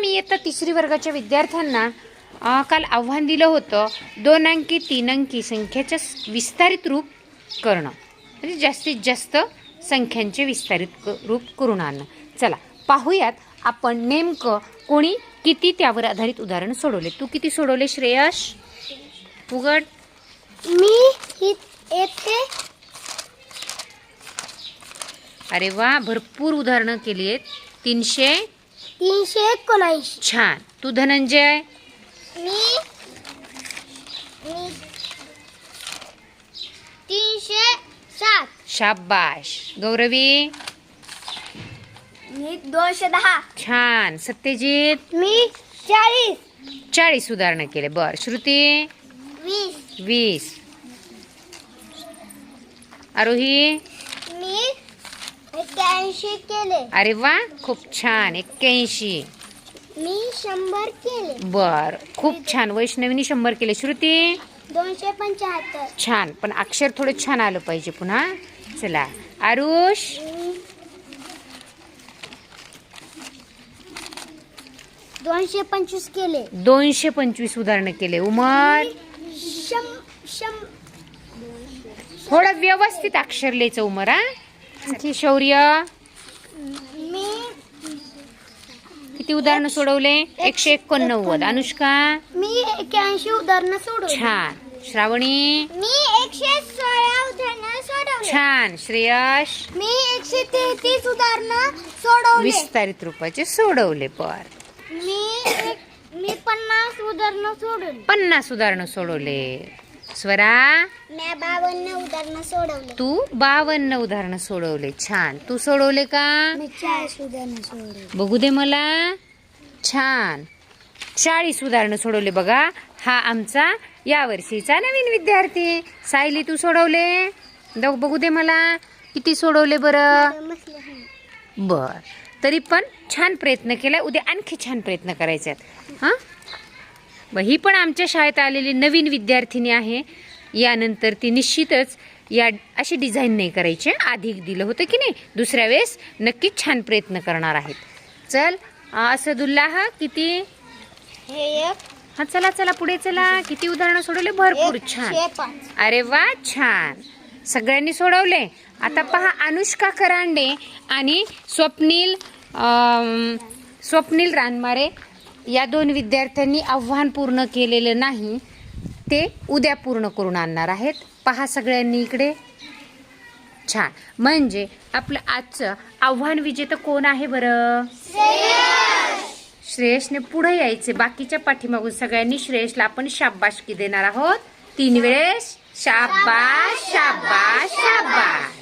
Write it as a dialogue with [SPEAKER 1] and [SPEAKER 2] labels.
[SPEAKER 1] मी इयत्ता तिसरी वर्गाच्या विद्यार्थ्यांना काल आव्हान दिलं होतं दोन अंकी तीन अंकी संख्येच्या विस्तारित रूप करणं. म्हणजे जास्तीत जास्त संख्यांचे विस्तारित रूप करून आणणं. चला पाहूयात आपण नेमकं कोणी किती त्यावर आधारित उदाहरण सोडवले. तू किती सोडवले श्रेयश उघड.
[SPEAKER 2] मी येथे
[SPEAKER 1] अरे वा भरपूर उदाहरणं केली आहेत तीनशे
[SPEAKER 2] तीनशे एकोणऐंशी.
[SPEAKER 1] छान. तू धनंजय?
[SPEAKER 2] मी मी तीनशे सात.
[SPEAKER 1] शाबाश. गौरवी?
[SPEAKER 2] मी दोनशे दहा.
[SPEAKER 1] छान. सत्यजित?
[SPEAKER 2] मी चाळीस.
[SPEAKER 1] चाळीस उदाहरणं केले. बर. श्रुती?
[SPEAKER 2] वीस.
[SPEAKER 1] वीस. आरोही?
[SPEAKER 2] एक्क्याऐंशी केले.
[SPEAKER 1] अरे वा खूप छान. एक्क्याऐंशी.
[SPEAKER 2] मी शंभर केले.
[SPEAKER 1] बर खूप छान. वैष्णवीने शंभर केले. श्रुती?
[SPEAKER 2] दोनशे पंच्याहत्तर.
[SPEAKER 1] छान. पण अक्षर थोडं छान आलं पाहिजे पुन्हा. चला. आरुष?
[SPEAKER 2] दोनशे पंचवीस केले.
[SPEAKER 1] दोनशे पंचवीस उदाहरणं केले. उमर?
[SPEAKER 2] शं शं
[SPEAKER 1] थोडं व्यवस्थित अक्षर लिहायचं उमर हा? आणखी शौर्य.
[SPEAKER 2] मी
[SPEAKER 1] किती उदाहरणं सोडवले? एकशे एकोणनव्वद. अनुष्का?
[SPEAKER 2] मी एक्क्याऐंशी उदाहरणं सोडवली.
[SPEAKER 1] छान. श्रावणी?
[SPEAKER 2] मी एकशे सोळा उदाहरणं सोडवली.
[SPEAKER 1] छान. श्रेयश?
[SPEAKER 2] मी एकशे तेहतीस उदाहरणं सोडवले.
[SPEAKER 1] विस्तारित रूपाचे सोडवले पर.
[SPEAKER 2] मी मी पन्नास उदाहरणं सोडवली.
[SPEAKER 1] पन्नास उदाहरणं सोडवले. स्वरा
[SPEAKER 2] मी बावन्न उदाहरणं सोडवले.
[SPEAKER 1] तू बावन्न उदाहरणं सोडवले. छान. तू सोडवले का?
[SPEAKER 2] मी चाळीस उदाहरणं सोडवली.
[SPEAKER 1] बघू दे मला. छान. चाळीस उदाहरणं सोडवले बघा. हा आमचा या वर्षीचा नवीन विद्यार्थी. सायली तू सोडवले? द- बघू दे मला. किती सोडवले बरं? बर. तरी पण छान प्रयत्न केला. उद्या आणखी छान प्रयत्न करायचे आहेत. हां? ब ही पण आमच्या शाळेत आलेली नवीन विद्यार्थिनी आहे. यानंतर ती निश्चितच या अशी डिझाईन नाही करायची. अधिक दिलं होतं की नाही दुसऱ्या वेळेस नक्कीच छान प्रयत्न करणार आहेत. चल असदुल्लाह किती?
[SPEAKER 2] हे
[SPEAKER 1] चला चला पुढे चला. किती उदाहरणं सोडवले? भरपूर छान. अरे वा छान. सगळ्यांनी सोडवले. आता पहा अनुष्का करांडे आणि स्वप्नील स्वप्नील रानमारे. या दोन विद्यार्थ्यांनी आव्हान पूर्ण केलेलं नाही ते उद्या पूर्ण करून आणणार आहेत. पहा सगळ्यांनी इकडे. छान. म्हणजे आपलं आजचं आव्हान विजेतं कोण आहे बरं? श्रेयसने पुढे यायचे. बाकीच्या पाठीमागून सगळ्यांनी श्रेयसला आपण शाबाशकी देणार आहोत. तीन वेळेस. शाबाश शाबाश शाबाश